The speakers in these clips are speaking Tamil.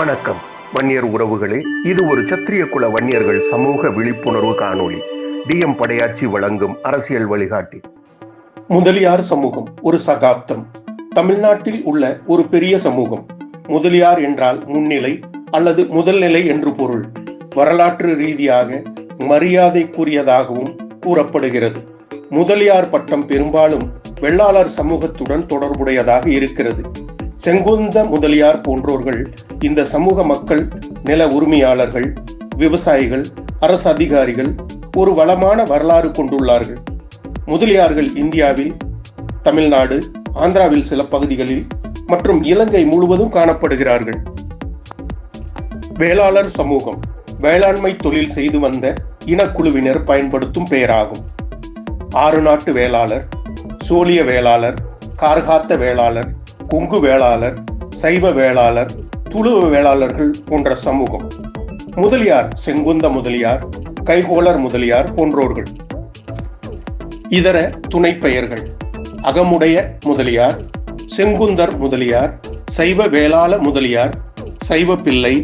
வணக்கம். வன்னியர் உறவுகளே இது ஒரு சத்திரிய குல வன்னியர்கள் சமூக விழிப்புணர்வு காணொளி. டிஎம் படையாட்சி வழங்கும் அரசியல் வழிகாட்டி. முதலியார் சமூகம் ஒரு சகாப்தம். தமிழ்நாட்டில் உள்ள ஒரு பெரிய சமூகம். முதலியார் என்றால் முன்னிலை அல்லது முதல் நிலை என்று பொருள். வரலாற்று ரீதியாக மரியாதைக்குரியதாகவும் கூறப்படுகிறது. முதலியார் பட்டம் பெரும்பாலும் வெள்ளாளர் சமூகத்துடன் தொடர்புடையதாக இருக்கிறது. செங்குந்த முதலியார் போன்றோர்கள் இந்த சமூக மக்கள் நில உரிமையாளர்கள் விவசாயிகள் அரசு அதிகாரிகள் ஒரு வளமான வரலாறு கொண்டுள்ளார்கள். முதலியார்கள் இந்தியாவில் தமிழ்நாடு ஆந்திராவில் சில பகுதிகளில் மற்றும் இலங்கை முழுவதும் காணப்படுகிறார்கள். வேளாளர் சமூகம் வேளாண்மை தொழில் செய்து வந்த இனக்குழுவினர் பயன்படுத்தும் பெயராகும். ஆறு நாட்டு வேளாளர் சோழிய வேளாளர் கார்காத்த வேளாளர் கொங்கு வேளாளர் சைவ வேளாளர் துளுவ வேளாளர்கள் போன்ற சமூகம். முதலியார் செங்குந்த முதலியார் கைகோளர் முதலியார் போன்றோர்கள். இதர துணை பெயர்கள். அகமுடைய முதலியார் செங்குந்தர் முதலியார் சைவ வேளாள முதலியார் சைவ பிள்ளை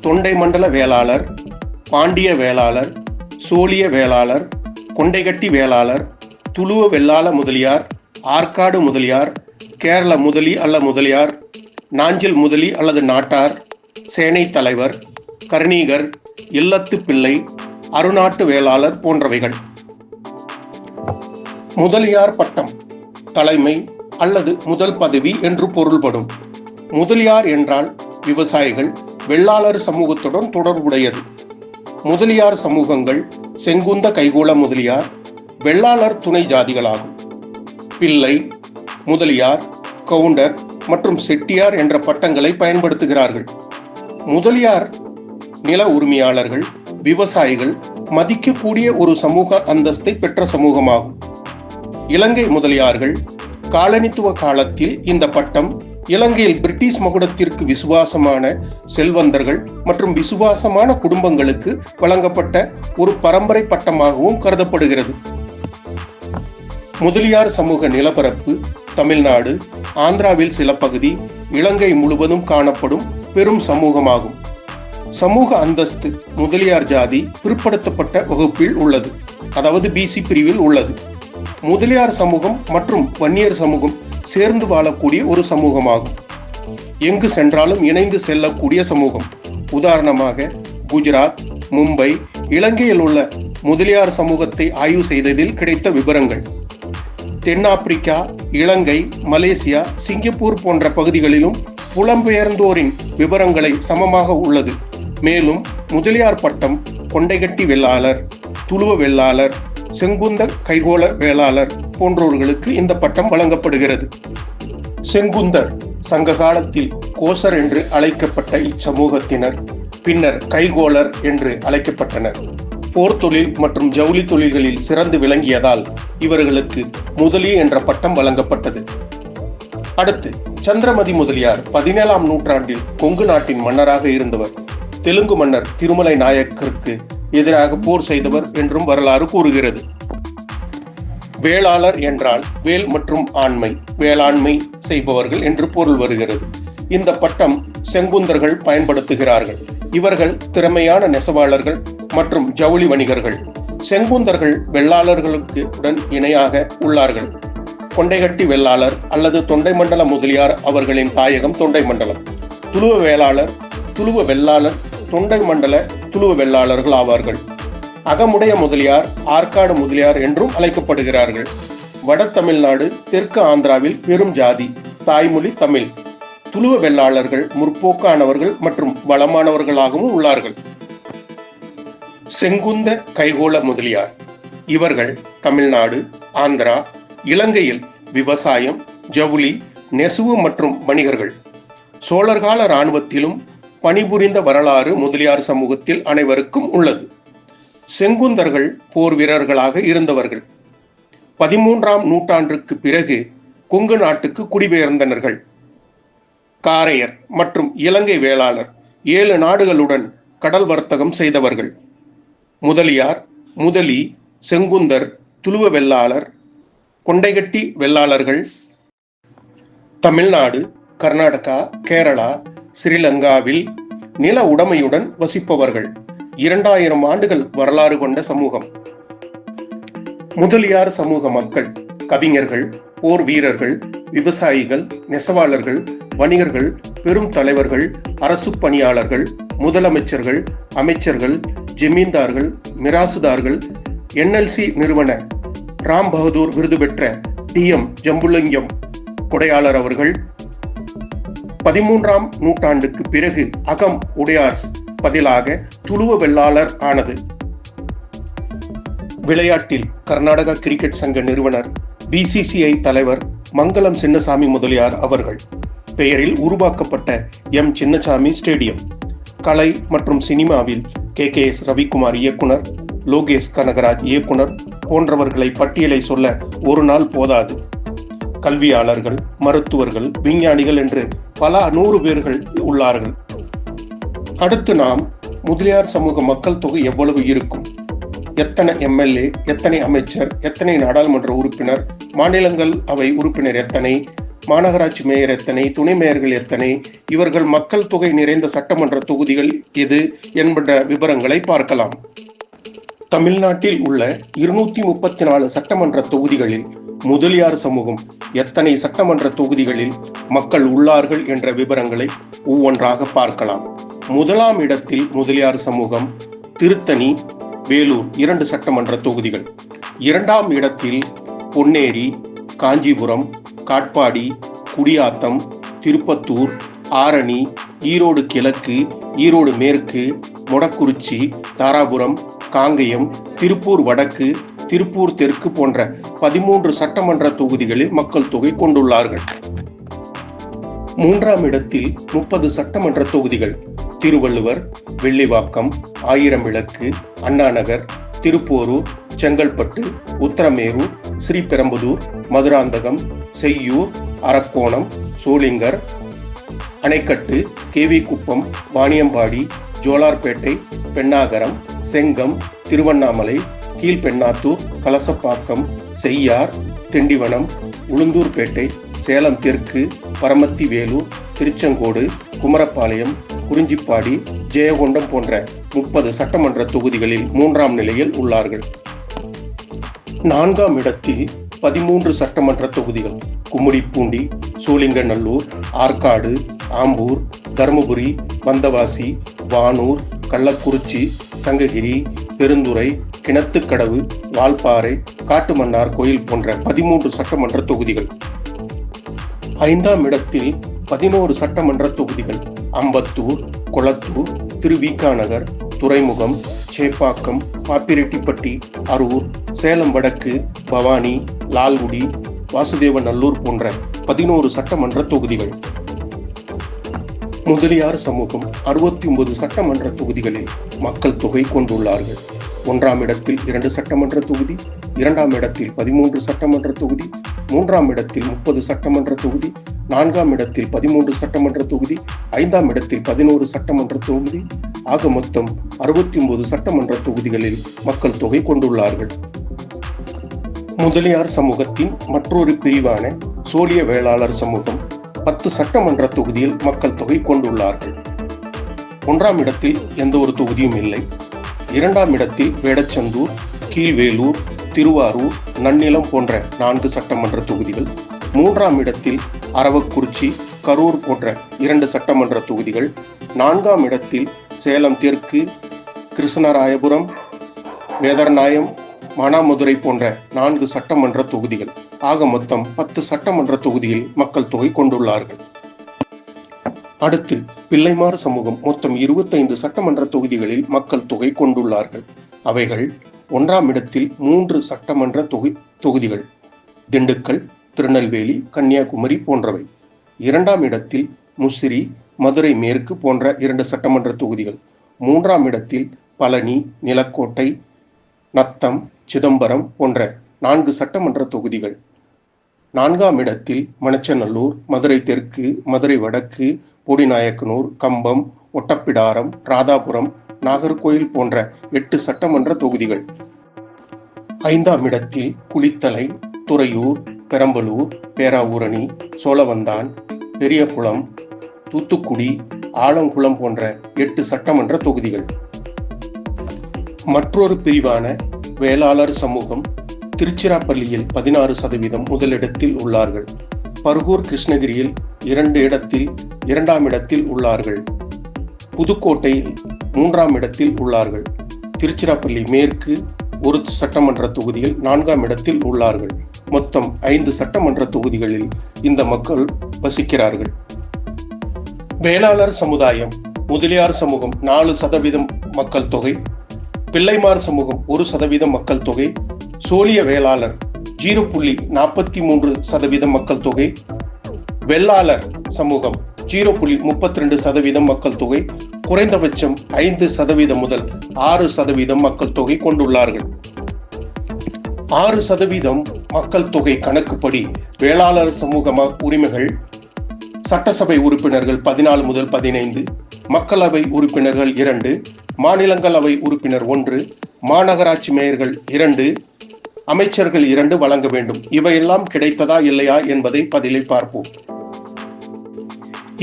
தொண்டை மண்டல வேளாளர் பாண்டிய வேளாளர் சோழிய வேளாளர் கொண்டைகட்டி வேளாளர் துளுவ வெள்ளாள முதலியார் ஆற்காடு முதலியார் கேரள முதலி அல்ல முதலியார் நாஞ்சில் முதலி அல்லது நாட்டார் சேனை தலைவர் கர்ணீகர் இல்லத்து பிள்ளை அருநாட்டு வேளாளர் போன்றவைகள். முதலியார் பட்டம் தலைமை அல்லது முதல் பதவி என்று பொருள்படும். முதலியார் என்றால் விவசாயிகள் வெள்ளாளர் சமூகத்துடன் தொடர்புடையது. முதலியார் சமூகங்கள் செங்குந்த கைகூள முதலியார் வெள்ளாளர் துணை ஜாதிகளாகும். பிள்ளை முதலியார் கவுண்டர் மற்றும் செட்டியார் என்ற பட்டங்களை பயன்படுத்துகிறார்கள். முதலியார் நில உரிமையாளர்கள் விவசாயிகள் மதிக்கக்கூடிய ஒரு சமூக அந்தஸ்தை பெற்ற சமூகமாகும். இலங்கை முதலியார்கள் காலனித்துவ காலத்தில் இந்த பட்டம் இலங்கையில் பிரிட்டிஷ் மகுடத்திற்கு விசுவாசமான செல்வந்தர்கள் மற்றும் விசுவாசமான குடும்பங்களுக்கு வழங்கப்பட்ட ஒரு பரம்பரை பட்டமாகவும் கருதப்படுகிறது. முதலியார் சமூக நிலப்பரப்பு தமிழ்நாடு ஆந்திராவில் சில பகுதி இலங்கை முழுவதும் காணப்படும் பெரும் சமூகமாகும். சமூக அந்தஸ்து முதலியார் ஜாதி பிற்படுத்தப்பட்ட வகுப்பில் உள்ளது. அதாவது பிசி பிரிவில் உள்ளது. முதலியார் சமூகம் மற்றும் வன்னியர் சமூகம் சேர்ந்து வாழக்கூடிய ஒரு சமூகமாகும். எங்கு சென்றாலும் இணைந்து செல்லக்கூடிய சமூகம். உதாரணமாக குஜராத் மும்பை இலங்கையில் உள்ள முதலியார் சமூகத்தை ஆய்வு செய்ததில் கிடைத்த விவரங்கள். தென்னாப்பிரிக்கா இலங்கை மலேசியா சிங்கப்பூர் போன்ற பகுதிகளிலும் புலம்பெயர்ந்தோரின் விவரங்களை சமமாக உள்ளது. மேலும் முதலியார் பட்டம் கொண்டைகட்டி வெள்ளாளர் துளுவ வெள்ளாளர் செங்குந்த கைகோள வேளாளர் போன்றோர்களுக்கு இந்த பட்டம் வழங்கப்படுகிறது. செங்குந்தர் சங்க காலத்தில் கோசர் என்று அழைக்கப்பட்ட இச்சமூகத்தினர் பின்னர் கைகோளர் என்று அழைக்கப்பட்டனர். போர் தொழில் மற்றும் ஜவுளி தொழில்களில் சிறந்து விளங்கியதால் இவர்களுக்கு முதலி என்ற பட்டம் வழங்கப்பட்டது. அடுத்து சந்திரமதி முதலியார் பதினேழாம் நூற்றாண்டில் கொங்கு நாட்டின் மன்னராக இருந்தவர். தெலுங்கு மன்னர் திருமலை நாயக்கருக்கு எதிராக போர் செய்தவர் என்றும் வரலாறு கூறுகிறது. வேளாளர் என்றால் வேல் மற்றும் ஆண்மை வேளாண்மை செய்பவர்கள் என்று பொருள் வருகிறது. இந்த பட்டம் செங்குந்தர்கள் பயன்படுத்துகிறார்கள். இவர்கள் திறமையான நெசவாளர்கள் மற்றும் ஜவுளி வணிகர்கள் செங்குந்தர்கள் வெள்ளாளர்களுக்கு உடன் இணையாக உள்ளார்கள். கொண்டைகட்டி வெள்ளாளர் அல்லது தொண்டை மண்டல முதலியார் அவர்களின் தாயகம் தொண்டை மண்டலம். துளுவ வேளாளர் துளுவ வெள்ளாளர் தொண்டை மண்டல துளுவ வெள்ளாளர்கள் ஆவார்கள். அகமுடைய முதலியார் ஆற்காடு முதலியார் என்றும் அழைக்கப்படுகிறார்கள். வட தமிழ்நாடு தெற்கு ஆந்திராவில் பெரும் ஜாதி தாய்மொழி தமிழ். துளுவ வெள்ளாளர்கள் முற்போக்கானவர்கள் மற்றும் வளமானவர்களாகவும் உள்ளார்கள். செங்குந்த கைகோள முதலியார். இவர்கள் தமிழ்நாடு ஆந்திரா இலங்கையில் விவசாயம் ஜவுளி நெசவு மற்றும் வணிகர்கள். சோழர்கால இராணுவத்திலும் பணிபுரிந்த வரலாறு முதலியார் சமூகத்தில் அனைவருக்கும் உள்ளது. செங்குந்தர்கள் போர் வீரர்களாக இருந்தவர்கள். பதிமூன்றாம் நூற்றாண்டுக்கு பிறகு கொங்கு நாட்டுக்கு குடிபெயர்ந்தனர்கள். காரையர் மற்றும் இலங்கை வேளாளர் ஏழு நாடுகளுடன் கடல் வர்த்தகம் செய்தவர்கள். முதலியார் முதலி செங்குந்தர் துளுவ வெள்ளாளர் கொண்டைகட்டி வெள்ளாளர்கள் தமிழ்நாடு கர்நாடகா கேரளா ஸ்ரீலங்காவில் நில உடைமையுடன் வசிப்பவர்கள் இரண்டாயிரம் ஆண்டுகள் வரலாறு கொண்ட சமூகம். முதலியார் சமூக மக்கள் கவிஞர்கள் போர் வீரர்கள் விவசாயிகள் நெசவாளர்கள் வணிகர்கள் பெரும் தலைவர்கள் அரசு பணியாளர்கள் முதலமைச்சர்கள் அமைச்சர்கள் ஜமீன்தார்கள் மிராசுதார்கள் என்எல்சி நிறுவன ராம் பகதூர் விருது பெற்ற டி எம் ஜம்புலிங்கம் கொடையாளர் அவர்கள். பதிமூன்றாம் நூற்றாண்டுக்கு பிறகு அகம் உடையார்ஸ் பதிலாக துளுவ வெள்ளாளர் ஆனது. விளையாட்டில் கர்நாடக கிரிக்கெட் சங்க நிறுவனர் பிசிசிஐ தலைவர் மங்களம் சின்னசாமி முதலியார் அவர்கள். பெயரில் உருவாக்கப்பட்ட எம். சின்னசாமி ஸ்டேடியம். கலை மற்றும் சினிமாவில் கே. கே. எஸ். ரவிக்குமார் இயக்குனர் லோகேஷ் கனகராஜ் இயக்குனர் போன்றவர்களை பட்டியலை சொல்ல ஒரு நாள் போதாது. கல்வியாளர்கள் மருத்துவர்கள் விஞ்ஞானிகள் என்று பல நூறு பேர்கள் உள்ளார்கள். அடுத்து நாம் முதலியார் சமூக மக்கள் தொகை எவ்வளவு இருக்கும்? எத்தனை எம்எல்ஏ எத்தனை அமைச்சர் எத்தனை நாடாளுமன்ற உறுப்பினர் மாநிலங்கள் அவை உறுப்பினர் எத்தனை மாநகராட்சி மேயர் எத்தனை துணை மேயர்கள் எத்தனை இவர்கள் மக்கள் தொகை நிறைந்த சட்டமன்ற தொகுதிகள் எது என்பன்ற விவரங்களை பார்க்கலாம். தமிழ்நாட்டில் உள்ள இருநூத்தி முப்பத்தி நாலு சட்டமன்ற தொகுதிகளில் முதலியார் சமூகம் எத்தனை சட்டமன்ற தொகுதிகளில் மக்கள் உள்ளார்கள் என்ற விவரங்களை ஒவ்வொன்றாக பார்க்கலாம். முதலாம் இடத்தில் முதலியார் சமூகம் திருத்தணி வேலூர் இரண்டு சட்டமன்ற தொகுதிகள். இரண்டாம் இடத்தில் பொன்னேரி காஞ்சிபுரம் காட்பாடி குடியாத்தம் திருப்பத்தூர் ஆரணி ஈரோடு கிழக்கு ஈரோடு மேற்கு மொடக்குறிச்சி தாராபுரம் காங்கயம் திருப்பூர் வடக்கு திருப்பூர் தெற்கு போன்ற பதிமூன்று சட்டமன்ற தொகுதிகளில் மக்கள் தொகை கொண்டுள்ளார்கள். மூன்றாம் இடத்தில் முப்பது சட்டமன்ற தொகுதிகள். திருவள்ளுவர் வெள்ளிவாக்கம் ஆயிரம் விளக்கு அண்ணாநகர் திருப்போரூர் செங்கல்பட்டு உத்தரமேரூர் ஸ்ரீபெரும்புதூர் மதுராந்தகம் செய்யூர் அரக்கோணம் சோளிங்கர் அணைக்கட்டு கேவிக்குப்பம் வாணியம்பாடி ஜோலார்பேட்டை பெண்ணாகரம் செங்கம் திருவண்ணாமலை கீழ்பெண்ணாத்தூர் கலசப்பாக்கம் செய்யார் திண்டிவனம் உளுந்தூர்பேட்டை சேலம் தெற்கு பரமத்தி வேலூர் திருச்செங்கோடு குமரப்பாளையம் குறிஞ்சிப்பாடி ஜெயகொண்டம் போன்ற முப்பது சட்டமன்ற தொகுதிகளில் மூன்றாம் நிலையில் உள்ளார்கள். நான்காம் இடத்தில் பதிமூன்று சட்டமன்ற தொகுதிகள். கும்மிடிப்பூண்டி சூலிங்கநல்லூர் ஆற்காடு ஆம்பூர் தருமபுரி வந்தவாசி வானூர் கள்ளக்குறிச்சி சங்ககிரி பெருந்துறை கிணத்துக்கடவு வால்பாறை காட்டுமன்னார் கோயில் போன்ற பதிமூன்று சட்டமன்ற தொகுதிகள். ஐந்தாம் இடத்தில் பதினோரு சட்டமன்ற தொகுதிகள். அம்பத்தூர் கொளத்தூர் திருவிகாநகர் துறைமுகம் சேப்பாக்கம் பாப்பிரெட்டிப்பட்டி அரூர் சேலம் வடக்கு பவானி லால்குடி வாசுதேவநல்லூர் போன்ற பதினோரு சட்டமன்ற தொகுதிகள். முதலியார் சமூகம் அறுபத்தி ஒன்பது சட்டமன்ற தொகுதிகளில் மக்கள் தொகை கொண்டுள்ளார்கள். ஒன்றாம் இடத்தில் இரண்டு சட்டமன்ற தொகுதி இரண்டாம் இடத்தில் பதிமூன்று சட்டமன்ற தொகுதி மூன்றாம் இடத்தில் முப்பது சட்டமன்ற தொகுதி நான்காம் இடத்தில் பதிமூன்று சட்டமன்ற தொகுதி ஐந்தாம் இடத்தில் பதினோரு சட்டமன்ற தொகுதி ஆக மொத்தம் அறுபத்தி ஒன்பது சட்டமன்ற தொகுதிகளில் மக்கள் தொகை கொண்டுள்ளார்கள். முதலியார் சமூகத்தின் மற்றொரு பிரிவான சோழிய வேளாளர் சமூகம் பத்து சட்டமன்ற தொகுதியில் மக்கள் தொகை கொண்டுள்ளார்கள். ஒன்றாம் இடத்தில் எந்த ஒரு தொகுதியும் இல்லை. இரண்டாம் இடத்தில் வேடச்சந்தூர் கீழ்வேலூர் திருவாரூர் நன்னிலம் போன்ற நான்கு சட்டமன்ற தொகுதிகள் மூன்றாம் இடத்தில் அரவக்குறிச்சி கரூர் போன்ற இரண்டு சட்டமன்ற தொகுதிகள் நான்காம் இடத்தில் சேலம் தெற்கு கிருஷ்ணராயபுரம் வேதர்நாயம் மானாமதுரை போன்ற நான்கு சட்டமன்ற தொகுதிகள். ஆக மொத்தம் பத்து சட்டமன்ற தொகுதியில் மக்கள் தொகை கொண்டுள்ளார்கள். அடுத்து பிள்ளைமாறு சமூகம் மொத்தம் இருபத்தைந்து சட்டமன்ற தொகுதிகளில் மக்கள் தொகை கொண்டுள்ளார்கள். அவைகள் ஒன்றாம் இடத்தில் மூன்று சட்டமன்ற தொகு தொகுதிகள் திண்டுக்கல் திருநெல்வேலி கன்னியாகுமரி போன்றவை. இரண்டாம் இடத்தில் முசிறி மதுரை மேற்கு போன்ற இரண்டு சட்டமன்ற தொகுதிகள். மூன்றாம் இடத்தில் பழனி நிலக்கோட்டை நத்தம் சிதம்பரம் போன்ற நான்கு சட்டமன்ற தொகுதிகள். நான்காம் இடத்தில் மணச்சநல்லூர் மதுரை தெற்கு மதுரை வடக்கு போடிநாயக்கனூர் கம்பம் ஒட்டப்பிடாரம் ராதாபுரம் நாகர்கோயில் போன்ற எட்டு சட்டமன்ற தொகுதிகள். ஐந்தாம் இடத்தில் குளித்தலை துறையூர் பெரம்பலூர் பேராவூரணி சோழவந்தான் பெரியகுளம் தூத்துக்குடி ஆலங்குளம் போன்ற எட்டு சட்டமன்ற தொகுதிகள். மற்றொரு பிரிவான வேளாளர் சமூகம் திருச்சிராப்பள்ளியில் பதினாறு சதவீதம் முதலிடத்தில் உள்ளார்கள். பர்கூர் கிருஷ்ணகிரியில் இரண்டு இடத்தில் இரண்டாம் இடத்தில் உள்ளார்கள். புதுக்கோட்டையில் மூன்றாம் இடத்தில் உள்ளார்கள். திருச்சிராப்பள்ளி மேற்கு ஒரு சட்டமன்ற தொகுதியில் நான்காம் இடத்தில் உள்ளார்கள். மொத்தம் ஐந்து சட்டமன்ற தொகுதிகளில் இந்த மக்கள் வசிக்கிறார்கள். வேளாளர் சமுதாயம் முதலியார் சமூகம் நாலு சதவீதம் மக்கள் தொகை பிள்ளைமார் சமூகம் ஒரு சதவீதம் மக்கள் தொகை சோழிய வேளாளர் ஜீரோ புள்ளி நாற்பத்தி மூன்று சதவீதம் மக்கள் தொகை வெள்ளாளர் சமூகம் ஜீரோ புள்ளி முப்பத்தி ரெண்டு சதவீதம் மக்கள் தொகை குறைந்தபட்சம் ஐந்து சதவீதம் முதல் ஆறு சதவீதம் மக்கள் தொகை கொண்டுள்ளார்கள். ஆறு சதவீதம் மக்கள் தொகை கணக்குப்படி வேளாளர் சமூக உரிமைகள் சட்டசபை உறுப்பினர்கள் பதினாலு முதல் பதினைந்து மக்களவை உறுப்பினர்கள் இரண்டு மாநிலங்களவை உறுப்பினர் ஒன்று மாநகராட்சி மேயர்கள் இரண்டு அமைச்சர்கள் இரண்டு வழங்க வேண்டும். இவையெல்லாம் கிடைத்ததா இல்லையா என்பதை பதிலை பார்ப்போம்.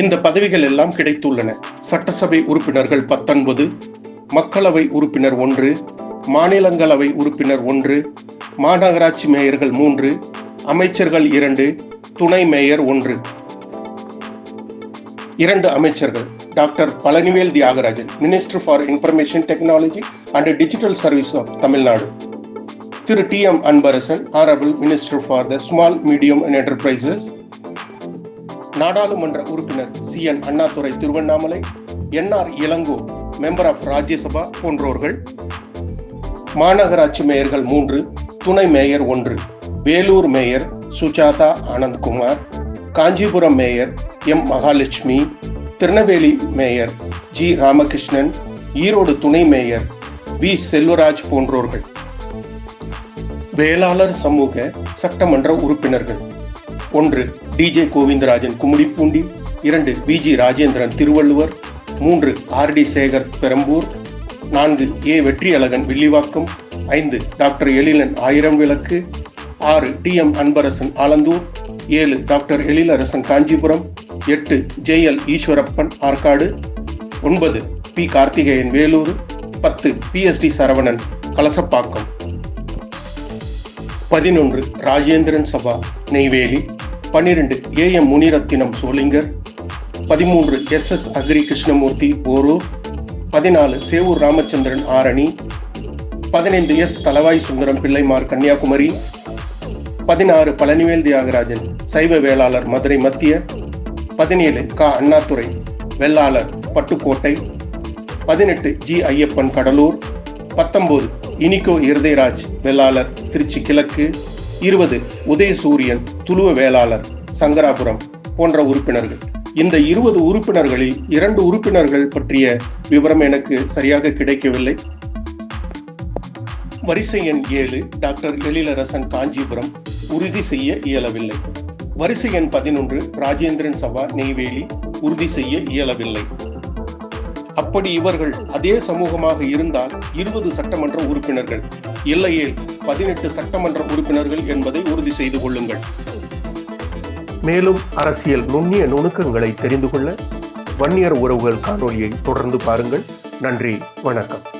இந்த பதவிகள் எல்லாம் கிடைத்துள்ளன. சட்டசபை உறுப்பினர்கள் பத்தொன்பது மக்களவை உறுப்பினர் ஒன்று மாநிலங்களவை உறுப்பினர் ஒன்று மாநகராட்சி மேயர்கள் மூன்று அமைச்சர்கள் இரண்டு துணை மேயர் ஒன்று. இரண்டு அமைச்சர்கள் doctor Palanivel Thiagarajan minister for information technology and digital service of Tamil Nadu. Thiru T M Anbarasan honourable minister for the small medium and enterprises நாடாளுமன்ற உறுப்பினர் C N Annadurai Tiruvannamalai N R Elango member of Rajya Sabha போன்றோர்கள் மாநகராட்சி மேயர்கள் மூன்று துணை மேயர் ஒன்று Vellore mayor Sujatha Anandkumar Kanchipuram mayor M Mahalakshmi Tirunelveli mayor G Ramakrishnan Erode துணை மேயர் வி செல்வராஜ் போன்றோர்கள். வேளாளர் சமூக சட்டமன்ற உறுப்பினர்கள். ஒன்று டிஜே கோவிந்தராஜன் கும்மிடிப்பூண்டி இரண்டு விஜி ராஜேந்திரன் திருவள்ளுவர் மூன்று ஆர் டி சேகர் பெரம்பூர் நான்கு ஏ வெற்றியழகன் வில்லிவாக்கம் ஐந்து டாக்டர் எழிலன் ஆயிரம் விளக்கு ஆறு டி எம் அன்பரசன் ஆலந்தூர் ஏழு டாக்டர் எழிலரசன் காஞ்சிபுரம் எட்டு ஜே எல் ஈஸ்வரப்பன் ஆற்காடு ஒன்பது பி கார்த்திகேயன் வேலூர் பத்து பிஎஸ்டி சரவணன் கலசப்பாக்கம். பதினொன்று ராஜேந்திரன் சபா நெய்வேலி. பன்னிரண்டு ஏ எம் முனிரத்தினம் சோலிங்கர் பதிமூன்று எஸ் எஸ் அக்ரி கிருஷ்ணமூர்த்தி போரூர் பதினாலு சேவூர் ராமச்சந்திரன் ஆரணி பதினைந்து எஸ் தலவாய் சுந்தரம் பிள்ளைமார் கன்னியாகுமரி பதினாறு பழனிவேல் தியாகராஜன் சைவ வேளாளர் மதுரை மத்திய பதினேழு க அண்ணாதுரை வெள்ளாளர் பட்டுக்கோட்டை பதினெட்டு ஜி ஐயப்பன் கடலூர் பத்தொன்பது இனிகோ இருதயராஜ் வெள்ளாளர் திருச்சி கிழக்கு இருபது உதயசூரியன் துளுவ வேளாளர் சங்கராபுரம் போன்ற உறுப்பினர்கள். இந்த இருபது உறுப்பினர்களில் இரண்டு உறுப்பினர்கள் பற்றிய விவரம் எனக்கு சரியாக கிடைக்கவில்லை. வரிசை எண் ஏழு டாக்டர் எழிலரசன் காஞ்சிபுரம் உறுதி செய்ய இயலவில்லை. வரிசை எண் பதினொன்று ராஜேந்திரன் சபா நெய்வேலி உறுதி செய்ய இயலவில்லை. அப்படி இவர்கள் அதே சமூகமாக இருந்தால் இருபது சட்டமன்ற உறுப்பினர்கள் இல்லையே பதினெட்டு சட்டமன்ற உறுப்பினர்கள் என்பதை உறுதி செய்து கொள்ளுங்கள். மேலும் அரசியல் நுண்ணிய நுணுக்கங்களை தெரிந்து கொள்ள வன்னியர் உறவுகள் காணொலியை தொடர்ந்து பாருங்கள். நன்றி வணக்கம்.